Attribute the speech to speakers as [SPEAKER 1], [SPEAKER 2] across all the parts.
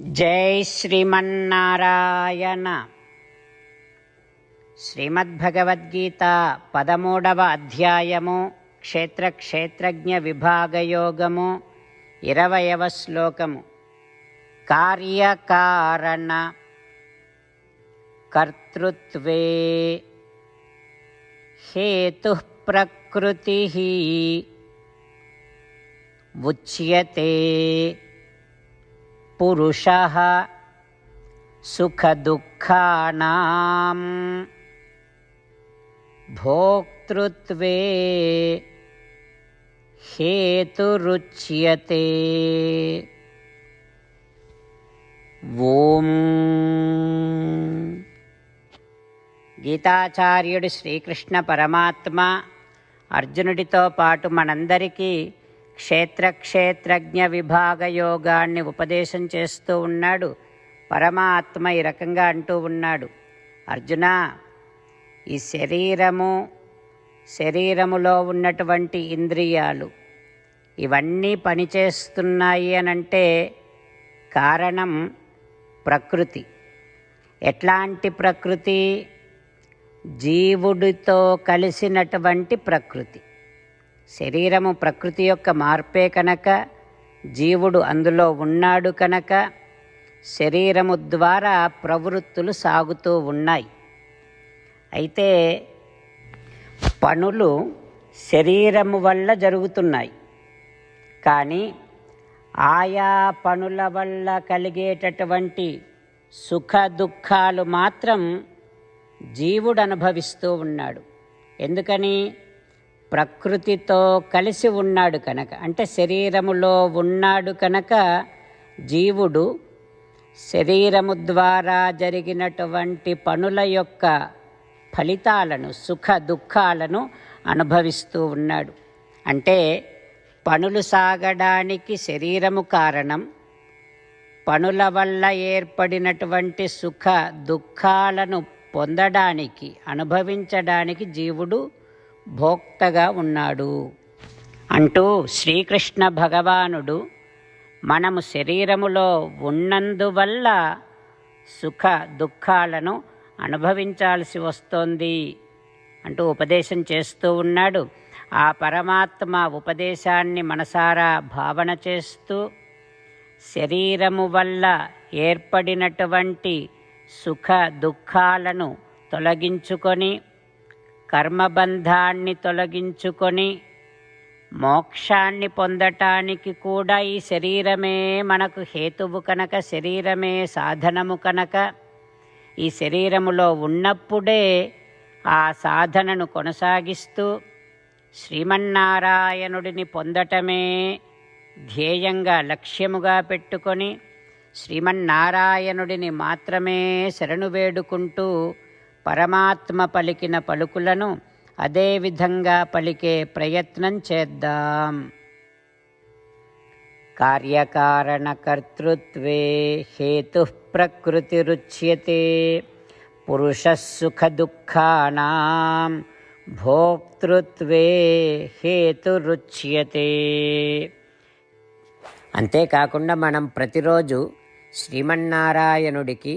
[SPEAKER 1] జై శ్రీమన్నారాయణ. శ్రీమద్భగవద్గీత పదమూడవ అధ్యాయము క్షేత్ర క్షేత్రజ్ఞ విభాగయోగము ఇరవయవ శ్లోకము. కార్యకారణ. కర్తృత్వే. హేతు ప్రకృతి ఉచ్యతే. పురుషः సుఖదుఃఖానాం భోక్తృత్వే హేతురుచ్యతే. ఓం. గీతాచార్యుడు శ్రీకృష్ణ పరమాత్మ అర్జునుడితో పాటు మనందరికీ క్షేత్ర క్షేత్రజ్ఞ విభాగ యోగాన్ని ఉపదేశం చేస్తూ ఉన్నాడు. పరమాత్మ ఈ రకంగా అంటూ ఉన్నాడు. అర్జున ఈ శరీరము శరీరములో ఉన్నటువంటి ఇంద్రియాలు ఇవన్నీ పనిచేస్తున్నాయి అనంటే కారణం ప్రకృతి. ఎట్లాంటి ప్రకృతి? జీవుడితో కలిసినటువంటి ప్రకృతి. శరీరము ప్రకృతి యొక్క మార్పే కనుక జీవుడు అందులో ఉన్నాడు కనుక శరీరము ద్వారా ప్రవృత్తులు సాగుతూ ఉన్నాయి. అయితే పనులు శరీరము వల్ల జరుగుతున్నాయి. కానీ ఆయా పనుల వల్ల కలిగేటటువంటి సుఖ దుఃఖాలు మాత్రం జీవుడు అనుభవిస్తూ ఉన్నాడు. ఎందుకని? ప్రకృతితో కలిసి ఉన్నాడు కనుక. అంటే శరీరములో ఉన్నాడు కనుక జీవుడు శరీరము ద్వారా జరిగినటువంటి పనుల యొక్క ఫలితాలను సుఖ దుఃఖాలను అనుభవిస్తూ ఉన్నాడు. అంటే పనులు సాగడానికి శరీరము కారణం పనుల వల్ల ఏర్పడినటువంటి సుఖ దుఃఖాలను పొందడానికి అనుభవించడానికి జీవుడు భోక్తగా ఉన్నాడు. అంటూ శ్రీకృష్ణ భగవానుడు మనము శరీరములో ఉన్నందువల్ల సుఖ దుఃఖాలను అనుభవించాల్సి వస్తోంది అంటూ ఉపదేశం చేస్తూ ఉన్నాడు. ఆ పరమాత్మ ఉపదేశాన్ని మనసారా భావన చేస్తూ శరీరము వల్ల ఏర్పడినటువంటి సుఖ దుఃఖాలను తొలగించుకొని కర్మబంధాన్ని తొలగించుకొని మోక్షాన్ని పొందటానికి కూడా ఈ శరీరమే మనకు హేతువు కనుక శరీరమే సాధనము కనుక. ఈ శరీరములో ఉన్నప్పుడే ఆ సాధనను కొనసాగిస్తూ శ్రీమన్నారాయణుడిని పొందటమే ధ్యేయంగా లక్ష్యముగా పెట్టుకొని శ్రీమన్నారాయణుడిని మాత్రమే శరణు వేడుకుంటూ పరమాత్మ పలికిన పలుకులను అదే విధంగా పలికే ప్రయత్నం చేద్దాం. కార్యకారణకర్తృత్వే హేతు ప్రకృతిరుచ్యతే పురుష సుఖదుఃఖానాం భోక్తృత్వే హేతురుచ్యతే అంతేకాకుండా మనం ప్రతిరోజు శ్రీమన్నారాయణుడికి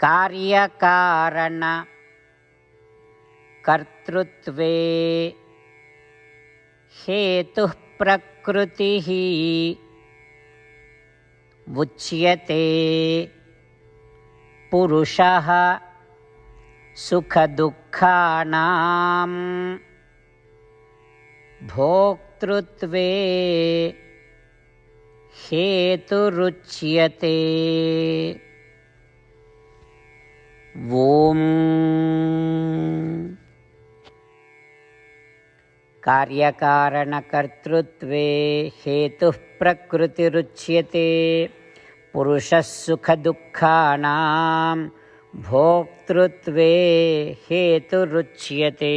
[SPEAKER 1] कार्यकारण कर्तृत्वे हेतु प्रकृति उच्यते। पुरुषः सुखदुःखानां। भोक्तृत्वे हेतुरुच्यते। ॐ कार्यकारणकर्तृत्वे हेतुः पुरुषः सुखदुःखानां भोक्तृत्वे हेतुरुच्यते।